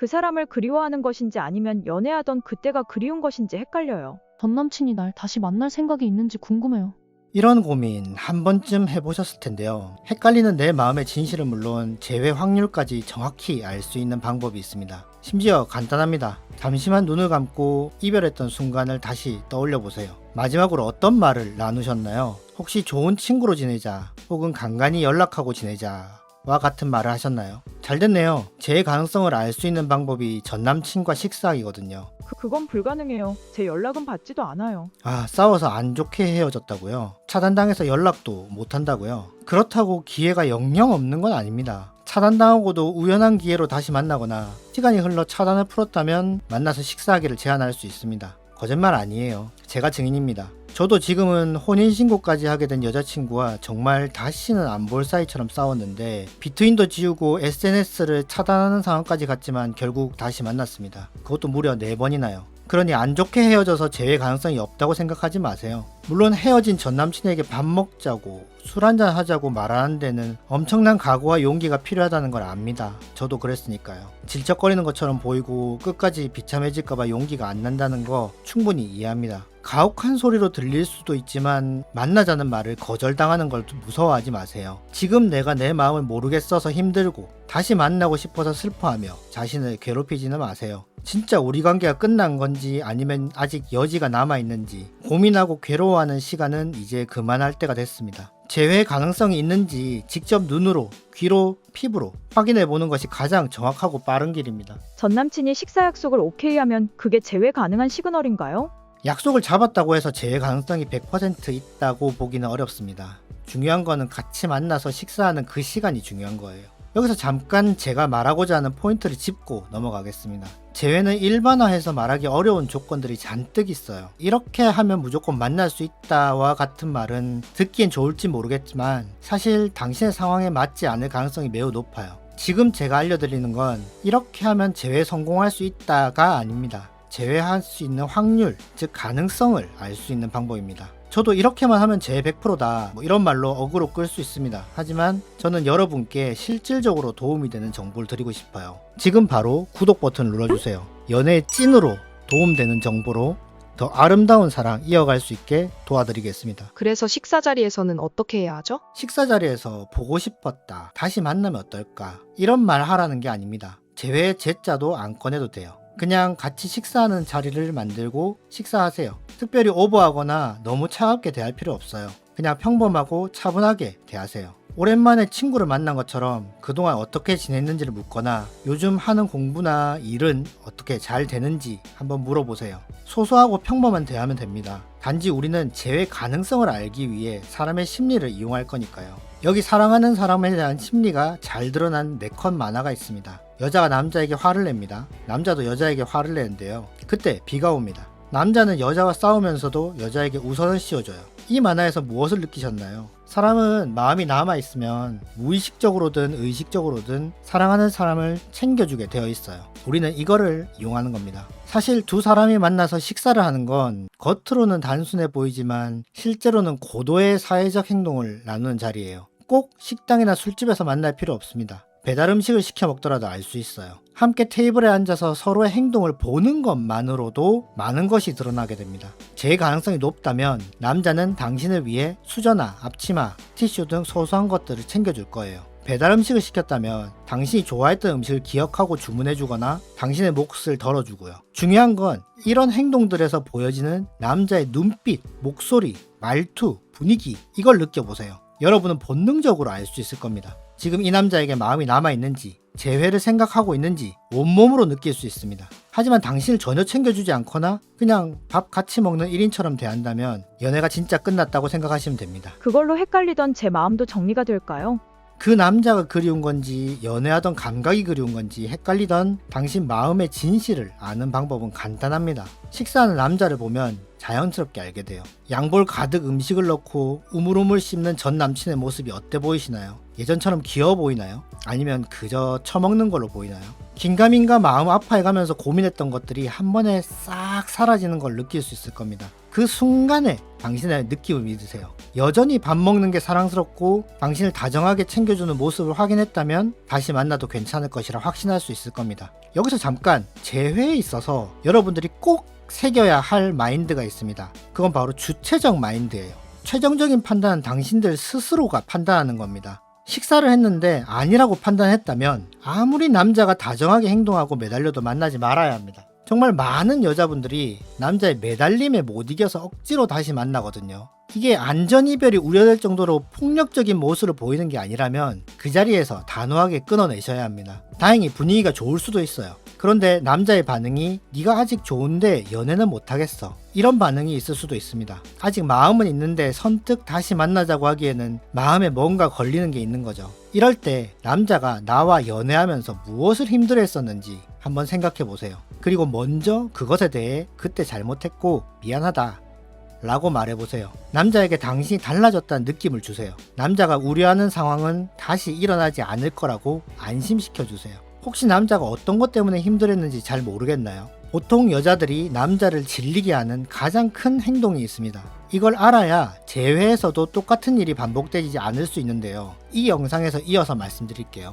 그 사람을 그리워하는 것인지 아니면 연애하던 그때가 그리운 것인지 헷갈려요. 전 남친이 날 다시 만날 생각이 있는지 궁금해요. 이런 고민 한 번쯤 해보셨을 텐데요. 헷갈리는 내 마음의 진실은 물론 재회 확률까지 정확히 알 수 있는 방법이 있습니다. 심지어 간단합니다. 잠시만 눈을 감고 이별했던 순간을 다시 떠올려 보세요. 마지막으로 어떤 말을 나누셨나요? 혹시 좋은 친구로 지내자 혹은 간간히 연락하고 지내자 와 같은 말을 하셨나요? 잘 됐네요. 제 가능성을 알 수 있는 방법이 전 남친과 식사하기거든요. 그, 그건 불가능해요. 제 연락은 받지도 않아요. 아, 싸워서 안 좋게 헤어졌다고요? 차단당해서 연락도 못 한다고요? 그렇다고 기회가 영영 없는 건 아닙니다. 차단당하고도 우연한 기회로 다시 만나거나 시간이 흘러 차단을 풀었다면 만나서 식사하기를 제안할 수 있습니다. 거짓말 아니에요. 제가 증인입니다. 저도 지금은 혼인신고까지 하게 된 여자친구와 정말 다시는 안 볼 사이처럼 싸웠는데 비트윈도 지우고 SNS를 차단하는 상황까지 갔지만 결국 다시 만났습니다. 그것도 무려 4번이나요. 그러니 안 좋게 헤어져서 재회 가능성이 없다고 생각하지 마세요. 물론 헤어진 전 남친에게 밥 먹자고 술 한잔 하자고 말하는 데는 엄청난 각오와 용기가 필요하다는 걸 압니다. 저도 그랬으니까요. 질척거리는 것처럼 보이고 끝까지 비참해질까봐 용기가 안 난다는 거 충분히 이해합니다. 가혹한 소리로 들릴 수도 있지만 만나자는 말을 거절당하는 걸 무서워하지 마세요. 지금 내가 내 마음을 모르겠어서 힘들고 다시 만나고 싶어서 슬퍼하며 자신을 괴롭히지는 마세요. 진짜 우리 관계가 끝난 건지 아니면 아직 여지가 남아 있는지 고민하고 괴로워하는 시간은 이제 그만할 때가 됐습니다. 재회 가능성이 있는지 직접 눈으로, 귀로, 피부로 확인해 보는 것이 가장 정확하고 빠른 길입니다. 전 남친이 식사 약속을 오케이 하면 그게 재회 가능한 시그널인가요? 약속을 잡았다고 해서 재회 가능성이 100% 있다고 보기는 어렵습니다. 중요한 거는 같이 만나서 식사하는 그 시간이 중요한 거예요. 여기서 잠깐 제가 말하고자 하는 포인트를 짚고 넘어가겠습니다. 재회는 일반화해서 말하기 어려운 조건들이 잔뜩 있어요. 이렇게 하면 무조건 만날 수 있다와 같은 말은 듣기엔 좋을지 모르겠지만 사실 당신의 상황에 맞지 않을 가능성이 매우 높아요. 지금 제가 알려드리는 건 이렇게 하면 재회 성공할 수 있다가 아닙니다. 제외할 수 있는 확률, 즉 가능성을 알 수 있는 방법입니다. 저도 이렇게만 하면 제 100%다 뭐 이런 말로 어그로 끌 수 있습니다. 하지만 저는 여러분께 실질적으로 도움이 되는 정보를 드리고 싶어요. 지금 바로 구독 버튼 눌러주세요. 연애 찐으로 도움되는 정보로 더 아름다운 사랑 이어갈 수 있게 도와드리겠습니다. 그래서 식사 자리에서는 어떻게 해야 하죠? 식사 자리에서 보고 싶었다. 다시 만나면 어떨까? 이런 말 하라는 게 아닙니다. 제외 제자도 안 꺼내도 돼요. 그냥 같이 식사하는 자리를 만들고 식사하세요. 특별히 오버하거나 너무 차갑게 대할 필요 없어요. 그냥 평범하고 차분하게 대하세요. 오랜만에 친구를 만난 것처럼 그동안 어떻게 지냈는지를 묻거나 요즘 하는 공부나 일은 어떻게 잘 되는지 한번 물어보세요. 소소하고 평범한 대하면 됩니다. 단지 우리는 재회 가능성을 알기 위해 사람의 심리를 이용할 거니까요. 여기 사랑하는 사람에 대한 심리가 잘 드러난 네컷 만화가 있습니다. 여자가 남자에게 화를 냅니다. 남자도 여자에게 화를 내는데요. 그때 비가 옵니다. 남자는 여자와 싸우면서도 여자에게 우선을 씌워줘요. 이 만화에서 무엇을 느끼셨나요? 사람은 마음이 남아있으면 무의식적으로든 의식적으로든 사랑하는 사람을 챙겨주게 되어 있어요. 우리는 이거를 이용하는 겁니다. 사실 두 사람이 만나서 식사를 하는 건 겉으로는 단순해 보이지만 실제로는 고도의 사회적 행동을 나누는 자리예요. 꼭 식당이나 술집에서 만날 필요 없습니다. 배달 음식을 시켜 먹더라도 알 수 있어요. 함께 테이블에 앉아서 서로의 행동을 보는 것만으로도 많은 것이 드러나게 됩니다. 제 가능성이 높다면 남자는 당신을 위해 수저나 앞치마, 티슈 등 소소한 것들을 챙겨줄 거예요. 배달 음식을 시켰다면 당신이 좋아했던 음식을 기억하고 주문해주거나 당신의 몫을 덜어주고요. 중요한 건 이런 행동들에서 보여지는 남자의 눈빛, 목소리, 말투, 분위기 이걸 느껴보세요. 여러분은 본능적으로 알 수 있을 겁니다. 지금 이 남자에게 마음이 남아있는지, 재회를 생각하고 있는지 온몸으로 느낄 수 있습니다. 하지만 당신을 전혀 챙겨주지 않거나 그냥 밥 같이 먹는 1인처럼 대한다면 연애가 진짜 끝났다고 생각하시면 됩니다. 그걸로 헷갈리던 제 마음도 정리가 될까요? 그 남자가 그리운 건지 연애하던 감각이 그리운 건지 헷갈리던 당신 마음의 진실을 아는 방법은 간단합니다. 식사하는 남자를 보면 자연스럽게 알게 돼요. 양볼 가득 음식을 넣고 우물우물 씹는 전 남친의 모습이 어때 보이시나요? 예전처럼 귀여워 보이나요? 아니면 그저 처먹는 걸로 보이나요? 긴가민가 마음 아파해가면서 고민했던 것들이 한 번에 싹 사라지는 걸 느낄 수 있을 겁니다. 그 순간에 당신의 느낌을 믿으세요. 여전히 밥 먹는 게 사랑스럽고 당신을 다정하게 챙겨주는 모습을 확인했다면 다시 만나도 괜찮을 것이라 확신할 수 있을 겁니다. 여기서 잠깐 재회에 있어서 여러분들이 꼭 새겨야 할 마인드가 있습니다. 그건 바로 주체적 마인드예요. 최종적인 판단은 당신들 스스로가 판단하는 겁니다. 식사를 했는데 아니라고 판단했다면 아무리 남자가 다정하게 행동하고 매달려도 만나지 말아야 합니다. 정말 많은 여자분들이 남자의 매달림에 못 이겨서 억지로 다시 만나거든요. 이게 안전이별이 우려될 정도로 폭력적인 모습을 보이는 게 아니라면 그 자리에서 단호하게 끊어내셔야 합니다. 다행히 분위기가 좋을 수도 있어요. 그런데 남자의 반응이 네가 아직 좋은데 연애는 못하겠어. 이런 반응이 있을 수도 있습니다. 아직 마음은 있는데 선뜻 다시 만나자고 하기에는 마음에 뭔가 걸리는 게 있는 거죠. 이럴 때 남자가 나와 연애하면서 무엇을 힘들어 했었는지 한번 생각해 보세요. 그리고 먼저 그것에 대해 그때 잘못했고 미안하다. 라고 말해보세요. 남자에게 당신이 달라졌다는 느낌을 주세요. 남자가 우려하는 상황은 다시 일어나지 않을 거라고 안심시켜주세요. 혹시 남자가 어떤 것 때문에 힘들었는지 잘 모르겠나요? 보통 여자들이 남자를 질리게 하는 가장 큰 행동이 있습니다. 이걸 알아야 재회에서도 똑같은 일이 반복되지 않을 수 있는데요. 이 영상에서 이어서 말씀드릴게요.